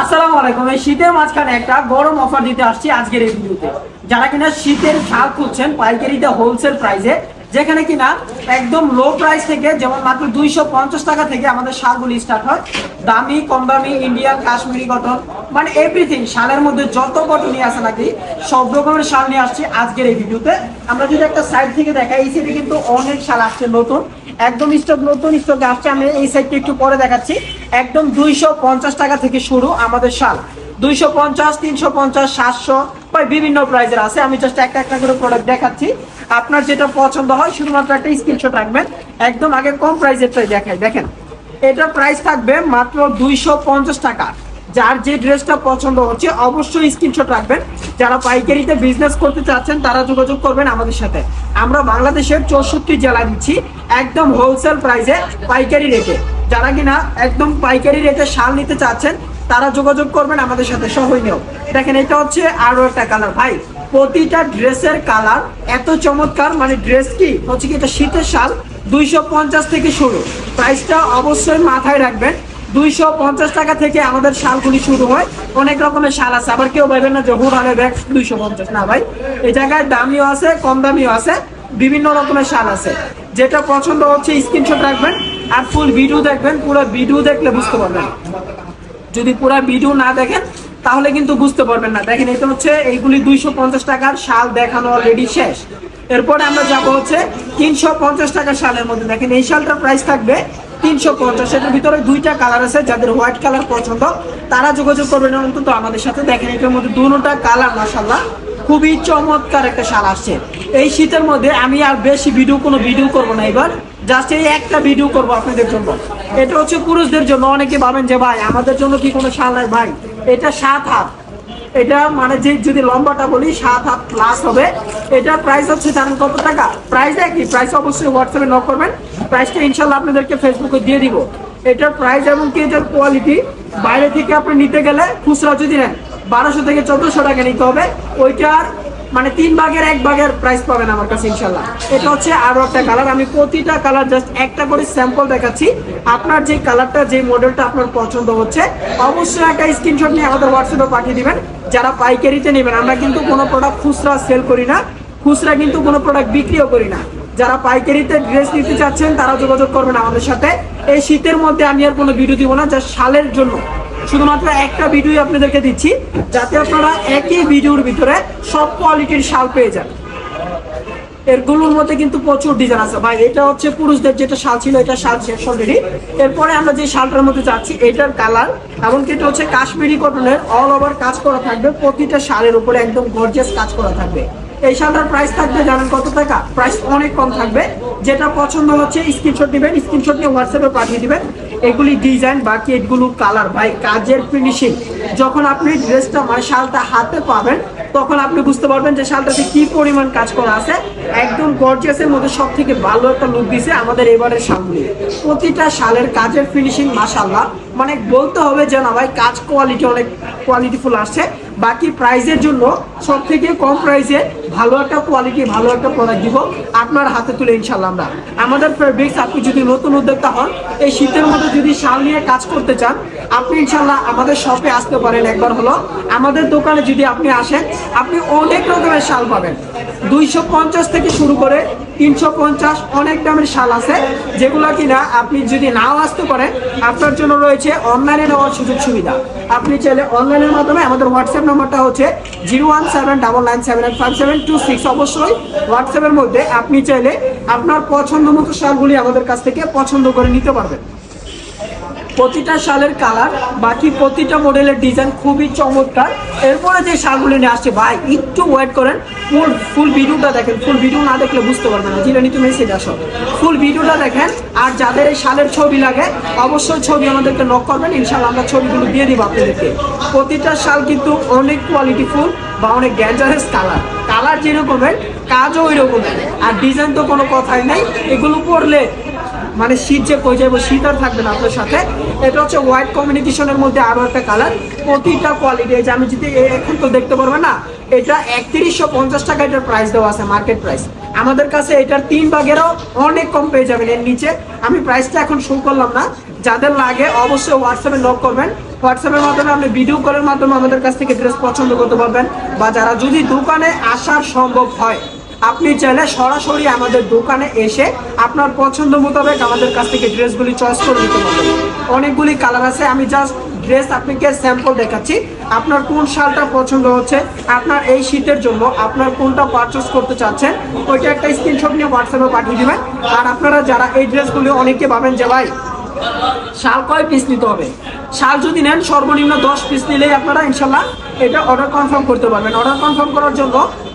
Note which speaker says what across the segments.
Speaker 1: আসসালামু আলাইকুম। এই শীতের মাঝখানে একটা গরম অফার দিতে আসছি আজকের এই ভিডিওতে। যারা কিনা শীতের শাল খুঁজছেন, পাইকারিতে হোলসেল প্রাইসে যেখানে কিনা একদম লো প্রাইস থেকে, যেমন মাত্র দুইশো পঞ্চাশ টাকা থেকে আমাদের শালগুলি স্টার্ট হয়। দামি, কম দামি ইন্ডিয়ান কাশ্মীরি কটন মানে এভরিথিং শালের মধ্যে যত কটন নিয়ে আসে নাকি, সব রকমের শাল নিয়ে আসছি আজকের এই ভিডিওতে। আমরা যদি একটা সাইড থেকে দেখাই, এই সাইডে কিন্তু অনেক শাল আসছে নতুন, একদম স্টক নতুন স্টকে আসছে। আমি এই সাইডটা একটু পরে দেখাচ্ছি। একদম দুইশো পঞ্চাশ টাকা থেকে শুরু আমাদের শাল। দুইশো পঞ্চাশ, তিনশো পঞ্চাশ, সাতশো বা বিভিন্ন প্রাইজের আছে। আমি জাস্ট একটা একটা করে প্রোডাক্ট দেখাচ্ছি। আপনার যেটা পছন্দ হয়, শুধুমাত্র একটা স্ক্রিনশট রাখবেন। একদম আগে কম প্রাইজেরটাই দেখাই। দেখেন এটার প্রাইস থাকবে মাত্র দুইশো পঞ্চাশ টাকা। যার যে ড্রেসটা পছন্দ হচ্ছে, অবশ্যই স্ক্রিনশট রাখবেন। যারা পাইকারিতে বিজনেস করতে চাচ্ছেন, তারা যোগাযোগ করবেন আমাদের সাথে। আমরা বাংলাদেশের চৌষট্টি জেলা দিচ্ছি, একদম হোলসেল প্রাইসে পাইকারি রেটে যারা কিনা একদম পাইকারি রেটে শাল নিতে চাচ্ছেন তারা যোগাযোগ করবেন আমাদের সাথে সবাই নিয়েও দেখেন, এটা হচ্ছে আরও একটা কালার ভাই, প্রতিটা ড্রেসের কালার এত চমৎকার। মানে ড্রেস কি? হচ্ছে কি, এটা শীতের শাল, দুইশো থেকে শুরু। প্রাইসটা অবশ্যই মাথায় রাখবেন। দুইশো পঞ্চাশ টাকা থেকে আমাদের শালগুলি শুরু হয়। অনেক রকমের শাল আছে। আবার কেউ ভাবেন না যে হুড়ানে ব্যাগ দুইশো পঞ্চাশ। না ভাই, এই জায়গায় দামিও আছে, কম দামিও আছে। বিভিন্ন রকমের শাল আছে। যেটা পছন্দ হচ্ছে স্ক্রিনশট রাখবেন। আর ফুল ভিডিও দেখবেন। পুরো ভিডিও দেখলে বুঝতে পারবেন। যদি পুরো ভিডিও না দেখেন, তাহলে কিন্তু বুঝতে পারবেন না। দেখেন, এটা হচ্ছে এইগুলি দুইশো পঞ্চাশ টাকার শাল দেখানো অলরেডি শেষ। এরপরে আমরা যাব হচ্ছে তিনশো পঞ্চাশ টাকার শালের মধ্যে। দেখেন, এই শালটার প্রাইস থাকবে তিনশো পঞ্চাশ। এটার ভিতরে দুইটা কালার আছে, যাদের হোয়াইট কালার পছন্দ, তারা যোগাযোগ করবেন অন্তত আমাদের সাথে। দেখেন, এটার মধ্যে দুটা কালার মাসাল্লাহ খুবই চমৎকার একটা শাল আসছে। এই শীতের মধ্যে আমি আর বেশি ভিডিও কোনো ভিডিও করব না এবার। জাস্ট এই একটা ভিডিও করব আপনাদের জন্য। এটা হচ্ছে পুরুষদের জন্য। অনেকে ভাবেন যে, ভাই, আমাদের জন্য কি কোনো শাল নাই? ভাই, এটা সাত হাত। এটা মানে যে, যদি লম্বাটা বলি, সাত হাত প্লাস হবে। এটার প্রাইস হচ্ছে, জানেন কত টাকা? প্রাইস একই প্রাইস অবশ্যই হোয়াটসঅ্যাপে নক করবেন। প্রাইসটা ইনশাল্লাহ আপনাদেরকে ফেসবুকে দিয়ে দিব। এটার প্রাইস এবং কি, এটার কোয়ালিটি বাইরে থেকে আপনি নিতে গেলে খুচরা যদি নেন বারোশো থেকে চোদ্দশো টাকা নিতে হবে। ওইটার মানে তিন ভাগের এক ভাগের প্রাইস পাবেন আমার কাছে, ইনশাল্লাহ। এটা হচ্ছে আরও একটা কালার আমি প্রতিটা কালার জাস্ট একটা করে স্যাম্পল দেখাচ্ছি। আপনার যে কালারটা যে মডেলটা আপনার পছন্দ হচ্ছে, অবশ্যই একটা স্ক্রিনশট নিয়ে আমাদের হোয়াটসঅ্যাপে পাঠিয়ে দিবেন। যারা পাইকারিতে নেবেন, আমরা কিন্তু কোনো প্রোডাক্ট খুচরা সেল করি না। খুচরা কিন্তু কোনো প্রোডাক্ট বিক্রিও করি না। যারা পাইকারিতে ড্রেস নিতে চাচ্ছেন, তারা যোগাযোগ করবেন আমাদের সাথে। এই শীতের মধ্যে আমি আর কোনো ভিডিও দিব না যা সালের জন্য। শুধুমাত্র একটা ভিডিও আপনাদেরকে দিচ্ছি, যাতে আপনারা একই ভিডিওর ভিতরে সব কোয়ালিটির শাল পেয়ে যান। এর এরগুলোর মধ্যে কিন্তু প্রচুর ডিজাইন আছে। ভাই, এটা হচ্ছে পুরুষদের যেটা শাল ছিল, এটা শাল শেষ অলরেডি এরপরে আমরা যে শালটার মধ্যে যাচ্ছি, এটার কালার এমনকি এটা হচ্ছে কাশ্মীরি কটনের অল ওভার কাজ করা থাকবে, প্রতিটা শালের উপরে একদম গর্জিয়াস কাজ করা থাকবে। এই শালটার প্রাইস থাকবে জানেন কত টাকা? প্রাইস অনেক কম থাকবে। যেটা পছন্দ হচ্ছে স্ক্রিনশট দিবেন স্ক্রিনশট নিয়ে হোয়াটসঅ্যাপে পাঠিয়ে দিবেন। এগুলি ডিজাইন বাকি এগুলো কালার ভাই, কাজের ফিনিশিং যখন আপনি ড্রেসটা মানে শালটা হাতে পাবেন, তখন আপনি বুঝতে পারবেন যে শালটাতে কি পরিমাণ কাজ করা আছে। একদম গর্জিয়াসের মধ্যে সব থেকে ভালো একটা লুক দিছে আমাদের এবারের শালগুলি। প্রতিটা শালের কাজের ফিনিশিং মাসাল্লাহ মানে বলতে হবে যে না ভাই, কাজ কোয়ালিটি অনেক কোয়ালিটিফুল আসছে। বাকি প্রাইজের জন্য সব থেকে কম প্রাইসে ভালো একটা কোয়ালিটি ভালো একটা প্রোডাক্ট দিব আপনার হাতে তুলে ইনশাল্লাহ আমরা। আমাদের ফেব্রিক্স আপনি যদি নতুন উদ্যোক্তা হন, এই শীতের মধ্যে যদি শাল নিয়ে কাজ করতে চান, আপনি ইনশাল্লাহ আমাদের শপে আসতে পারেন একবার হলো। আমাদের দোকানে যদি আপনি আসেন, আপনি অনেক রকমের শাল পাবেন। দুইশো পঞ্চাশ থেকে শুরু করে তিনশো পঞ্চাশ অনেক দামের শাল আছে, যেগুলো কিনা আপনি যদি নাও আসতে পারেন, আপনার জন্য রয়েছে অনলাইনে নেওয়ার সুযোগ সুবিধা। আপনি চাইলে অনলাইনের মাধ্যমে আমাদের হোয়াটসঅ্যাপ নাম্বারটা হচ্ছে zero one seven double nine seven eight five seven two six. অবশ্যই হোয়াটসঅ্যাপের মধ্যে আপনি চাইলে আপনার পছন্দ মতো শালগুলি আমাদের কাছ থেকে পছন্দ করে নিতে পারবেন। প্রতিটা শালের কালার, বাকি প্রতিটা মডেলের ডিজাইন খুবই চমৎকার। এরপরে যে শালগুলি নিয়ে আসছে, ভাই, একটু ওয়েট করেন ফুল ফুল ভিডিওটা দেখেন ফুল ভিডিও না দেখলে বুঝতে পারবেন না। জিরানি তুমি মেসেজ আসো। ফুল ভিডিওটা দেখেন, আর যাদের এই শালের ছবি লাগে, অবশ্যই ছবি আমাদেরকে নক করবেন ইনশাল্লাহ আমরা ছবিগুলো দিয়ে দিব আপনাদেরকে। প্রতিটা শাল কিন্তু অনেক কোয়ালিটি ফুল বা অনেক ডেঞ্জারাস কালার কালার যেরকমের, কাজও ওই রকমের আর ডিজাইন তো কোনো কথাই নাই। এগুলো পরলে মানে শীত যে কই যাব শীত আর থাকবে না আপনার সাথে। এটা হচ্ছে হোয়াইট কমিউনিকেশনের মধ্যে আরও একটা কালার প্রতিটা কোয়ালিটি এই যে আমি যদি এখন তো দেখতে পারবেন না, এটা একত্রিশশো পঞ্চাশ টাকা এটার প্রাইস দেওয়া আছে মার্কেট প্রাইস আমাদের কাছে এটার তিন ভাগেরও অনেক কম পেয়ে যাবেন এর নিচে। আমি প্রাইসটা এখন শো করলাম না। যাদের লাগে অবশ্যই হোয়াটসঅ্যাপে নক করবেন। হোয়াটসঅ্যাপের মাধ্যমে আপনি ভিডিও কলের মাধ্যমে আমাদের কাছ থেকে ড্রেস পছন্দ করতে পারবেন। বা যারা যদি দোকানে আসার সম্ভব হয় আপনি চাইলে সরাসরি আমাদের দোকানে এসে আপনার পছন্দ মোতাবেক আমাদের কাছ থেকে ড্রেসগুলি চয়েস করে নিতে পারবেন। অনেকগুলি কালার আছে, আমি জাস্ট ড্রেস আপনাকে স্যাম্পল দেখাচ্ছি। আপনার কোন শালটা পছন্দ হচ্ছে, আপনার এই শীতের জন্য আপনার কোনটা পারচেস করতে চাচ্ছেন, ওইটা একটা স্ক্রিনশট নিয়ে হোয়াটসঅ্যাপে পাঠিয়ে দেবেন। আর আপনারা যারা এই ড্রেসগুলি অনেকে পাবেন যে, ভাই শাল কয় পিস নিতে হবে? শাল যদি নেন, সর্বনিম্ন দশ পিস নিলেই আপনারা ইনশাল্লাহ এটা অর্ডার কনফার্ম করতে পারবেন। অর্ডার কনফার্ম করার জন্য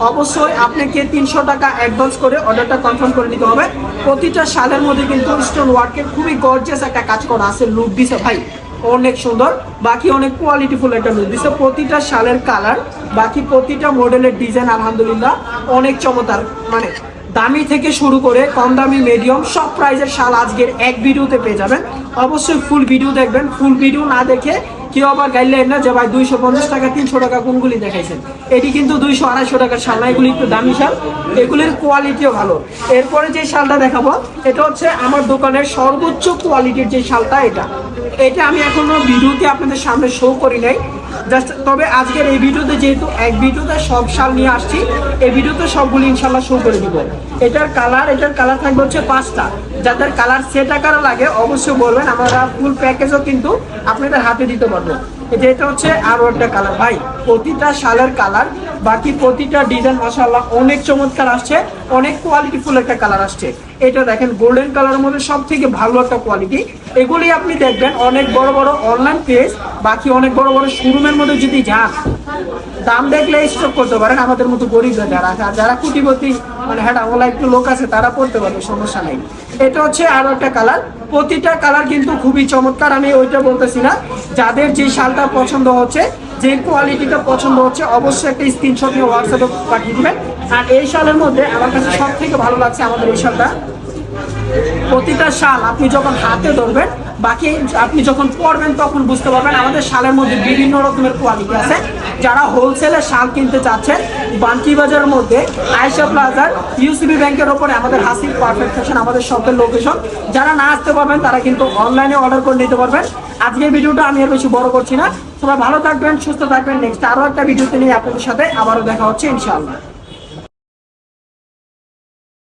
Speaker 1: অবশ্যই আপনাকে তিনশো টাকা অ্যাডভান্স করে অর্ডারটা কনফার্ম করে নিতে হবে। প্রতিটা শালের মধ্যে কিন্তু স্টোন ওয়ার্কের খুবই গর্জিয়াস একটা কাজ করা আছে লুক দিছে ভাই। অনেক সুন্দর। বাকি অনেক কোয়ালিটিফুল একটা লুক দিছে। প্রতিটা শালের কালার বাকি প্রতিটা মডেলের ডিজাইন আলহামদুলিল্লাহ, অনেক চমৎকার। মানে দামি থেকে শুরু করে কম দামি মিডিয়াম সব প্রাইজের শাল আজকের এক ভিডিওতে পেয়ে যাবেন। অবশ্যই ফুল ভিডিও দেখবেন। ফুল ভিডিও না দেখে কেউ আবার গাইলেন না যে ভাই দুইশো পঞ্চাশ টাকা, তিনশো টাকা কোনগুলি দেখাইছেন। এটি কিন্তু দুইশো আড়াইশো টাকার শাল না এগুলি একটু দামি শাল। এগুলির কোয়ালিটিও ভালো। এরপরে যে শালটা দেখাবো, এটা হচ্ছে আমার দোকানের সর্বোচ্চ কোয়ালিটির যে শালটা এটা। এটা আমি এখনও ভিডিওতে আপনাদের সামনে শো করি নাই। জাস্ট তবে আজকের এই ভিডিওতে যেহেতু এক ভিডিওতে সব শাল নিয়ে আসছি, এই ভিডিওতে সবগুলি ইনশাল্লাহ শো করে দিব। এটার কালার এটার কালার থাকবে হচ্ছে পাঁচটা। যাদের কালার সেট আকারে লাগে, অবশ্যই বলবেন, আমরা ফুল প্যাকেজও কিন্তু আপনাদের হাতে দিতে পারব। যে এটা হচ্ছে আরও একটা কালার ভাই, প্রতিটা শালের কালার বাকি প্রতিটা ডিজাইন মাসাল্লাহ অনেক চমৎকার আসছে, অনেক কোয়ালিটি ফুল একটা কালার আসছে। এটা দেখেন গোল্ডেন কালারের মধ্যে সব থেকে ভালো একটা কোয়ালিটি এগুলি আপনি দেখবেন, অনেক বড় বড় অনলাইন পেজ বাকি অনেক বড় বড় শোরুমের মধ্যে যদি যান, দাম দেখলে স্টক করতে পারেন। আমাদের মতো গরিব যারা যারা কুটিপতি মানে হ্যাঁ ওলা একটু লোক আছে, তারা পড়তে পারবে, সমস্যা নেই। এটা হচ্ছে আরও একটা কালার। প্রতিটা কালার কিন্তু খুবই চমৎকার, আমি ওইটা বলতেছি না। যাদের যে শালটা পছন্দ হচ্ছে, যে কোয়ালিটিটা পছন্দ হচ্ছে, অবশ্যই একটা স্ক্রিনশট নিয়ে হোয়াটসঅ্যাপে পাঠিয়ে দেবেন। আর এই শালের মধ্যে আমার কাছে সব থেকে ভালো লাগছে আমাদের এই শালটা। প্রতিটা শাল আপনি যখন হাতে ধরবেন, বাকি আপনি যখন পড়বেন তখন বুঝতে পারবেন আমাদের শালের মধ্যে বিভিন্ন রকমের কোয়ালিটি আছে। যারা হোলসেলে শাল কিনতে চাচ্ছেন বান্কি বাজারের মধ্যে আয়সা প্লাজার ইউসিবি ব্যাংকের ওপরে আমাদের হাসিল পারফেক্ট ফ্যাশন আমাদের শপের লোকেশন যারা না আসতে পারবেন, তারা কিন্তু অনলাইনে অর্ডার করে নিতে পারবেন। আজকের ভিডিওটা আমি আর বেশি বড় করছি না। সবাই ভালো থাকবেন, সুস্থ থাকবেন। নেক্সট আরও একটা ভিডিওতে নিয়ে আপনাদের সাথে আবারও দেখা হচ্ছে, ইনশাআল্লাহ।